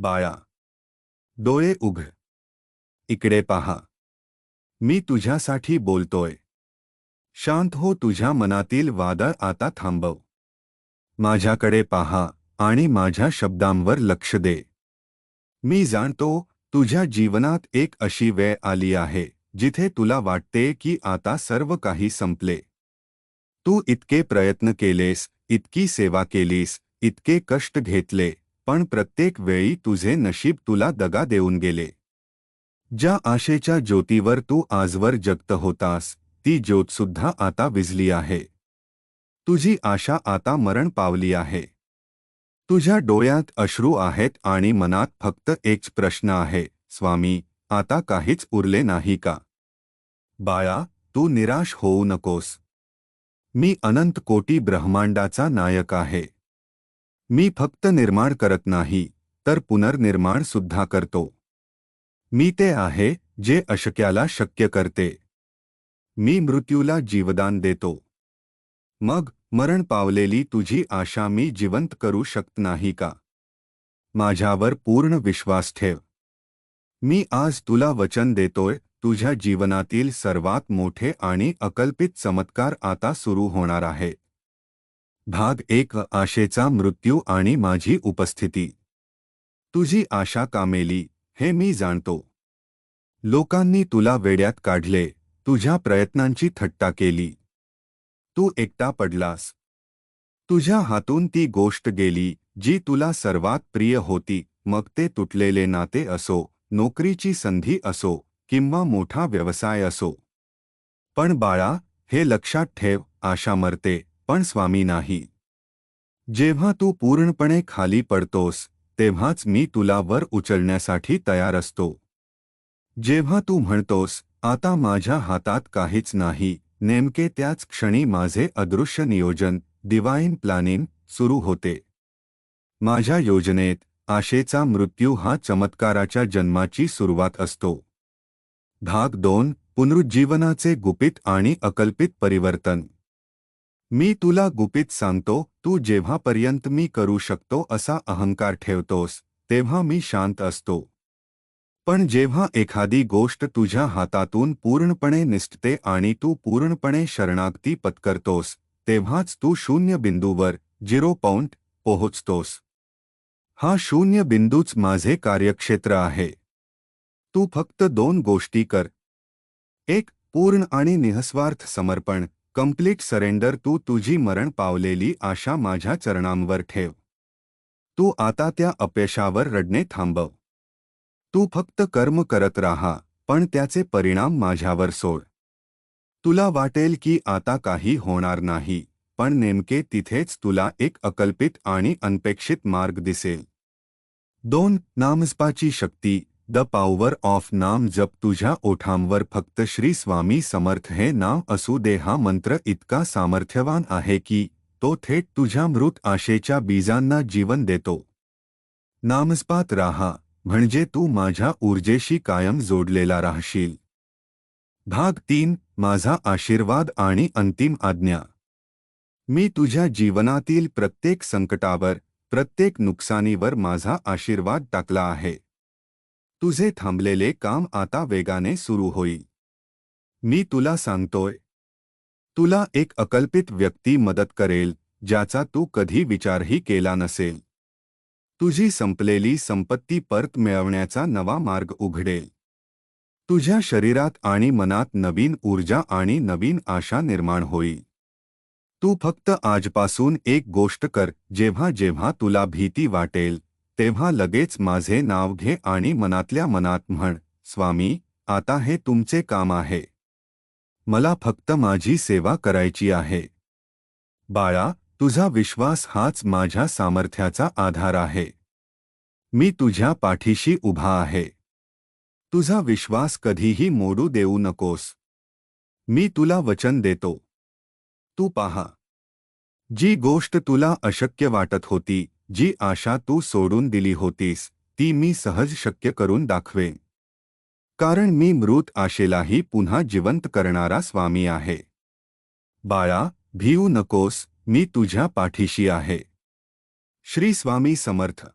बाळा डोळे उघड इकडे पहा। मी तुझ्यासाठी बोलतोय। शांत हो तुझ्या मनातील वादळ आता थांबव। माझ्याकडे पहा आणि माझ्या शब्दांवर लक्ष दे। मी जाणतो तुझ्या जीवनात एक अशी वेळ आली आहे, जिथे तुला वाटते की आता सर्व काही संपले। तू इतके प्रयत्न केलेस, इतकी सेवा केलीस, इतके कष्ट घेतले पण प्रत्येक वेळी तुझे नशीब तुला दगा देऊन गेले. ज्या आशेच्या ज्योतीवर तू आजवर जगत होतास ती ज्योतसुद्धा आता विजली आहे. तुझी आशा आता मरण पावली आहे. तुझ्या डोळ्यात अश्रू आहेत आणि मनात फक्त एकच प्रश्न आहे स्वामी आता काहीच उरले नाही का? बाळा तू निराश होऊ नकोस. मी अनंत कोटी ब्रह्मांडाचा नायक आहे. मी फक्त निर्माण करत नाही तर पुनर्निर्माण सुद्धा करतो. मी ते आहे जे अशक्याला शक्य करते. मी मृत्यूला जीवदान देतो. मग मरण पावलेली तुझी आशा मी जिवंत करू शकत नाही का? माझ्यावर पूर्ण विश्वास ठेव. मी आज तुला वचन देतोय तुझ्या जीवनातील सर्वात मोठे आणि अकल्पित चमत्कार आता सुरू होणार आहे. भाग एक आशेचा मृत्यू आणि माझी उपस्थिती. तुझी आशा कामेली हे मी जाणतो. लोकांनी तुला वेड्यात काढले तुझ्या प्रयत्नांची थट्टा केली. तू एकटा पडलास. तुझ्या हातून ती गोष्ट गेली जी तुला सर्वात प्रिय होती मग ते तुटलेले नाते असो नोकरीची संधी असो किंवा मोठा व्यवसाय असो. पण बाळा हे लक्षात ठेव आशा मरते. पण स्वामी नाही. जेव्हा तू पूर्णपणे खाली पडतोस तेव्हाच मी तुला वर उचलण्यासाठी तयार असतो. जेव्हा तू म्हणतोस आता माझ्या हातात काहीच नाही नेमके त्याच क्षणी माझे अदृश्य नियोजन डिवाईन प्लॅनिंग सुरू होते. माझ्या योजनेत आशेचा मृत्यू हा चमत्काराच्या जन्माची सुरुवात असतो. भाग दोन पुनरुज्जीवनाचे गुपित आणि अकल्पित परिवर्तन. मी तुला गुपित सांगतो, तू जेव्हापर्यंत मी करू शकतो असा अहंकार ठेवतोस, तेव्हा मी शांत असतो. पण जेव्हा एखादी गोष्ट तुझ्या हातातून पूर्णपणे निसटते आणि तू पूर्णपणे शरणागती पत्करतोस, तेव्हाच तू शून्य बिंदूवर, झिरो पॉइंट पोहोचतोस. हा शून्य बिंदूच माझे कार्यक्षेत्र आहे. तू फक्त दोन गोष्टी कर. एक, पूर्ण आणि निःस्वार्थ समर्पण. कंप्लीट सरेंडर तू तुझी मरण पावलेली आशा माझ्या चरणांवर ठेव. तू आता त्या अपयशावर रडणे थांबव. तू फक्त कर्म करत राहा पण त्याचे परिणाम माझ्यावर सोड. तुला वाटेल की आता काही होणार नाही पण नेमके तिथेच तुला एक अकल्पित आणि अनपेक्षित मार्ग दिसेल. दोन नामजपाची शक्ती द पॉवर ऑफ़ नाम जप तुझ्या ओठांवर फक्त श्री स्वामी समर्थ हे नाव असू मंत्र इतका सामर्थ्यवान आहे की तो थेट तुझ्या मृत आशेच्या बीजांना जीवन देतो. नामस्पात राहा, म्हणजे तू माझ्या ऊर्जेशी कायम जोडलेला राहशील. भाग तीन, माझा आशीर्वाद आणि अंतिम आज्ञा. मी तुझ्या जीवनातील प्रत्येक संकटावर, प्रत्येक नुकसानीवर माझा आशीर्वाद टाकला आहे. तुझे थांबलेले काम आता वेगाने सुरू होईल. मी तुला सांगतोय. तुला एक अकल्पित व्यक्ती मदत करेल ज्याचा तू कधी विचारही केला नसेल. तुझी संपलेली संपत्ती परत मिळवण्याचा नवा मार्ग उघडेल. तुझ्या शरीरात आणि मनात नवीन ऊर्जा आणि नवीन आशा निर्माण होईल. तू फक्त आजपासून एक गोष्ट कर जेव्हा जेव्हा तुला भीती वाटेल तेव्हा लगेच माझे नाव घे आणि मनातल्या मनात म्हण स्वामी आता हे तुमचे काम आहे. मला फक्त माझी सेवा करायची आहे. बाळा तुझा विश्वास हाच माझ्या सामर्थ्याचा आधार आहे. मी तुझ्या पाठीशी उभा आहे. तुझा विश्वास कधीही मोडू देऊ नकोस. मी तुला वचन देतो. तू पाहा. जी गोष्ट तुला अशक्य वाटत होती जी आशा तू सोडून दिली होतीस, ती मी सहज शक्य करून दाखवे. कारण मी मृत आशेलाही पुन्हा जिवंत करणारा स्वामी आहे. बाळा, भिऊ नकोस, मी तुझ्या पाठीशी आहे. श्री स्वामी समर्थ.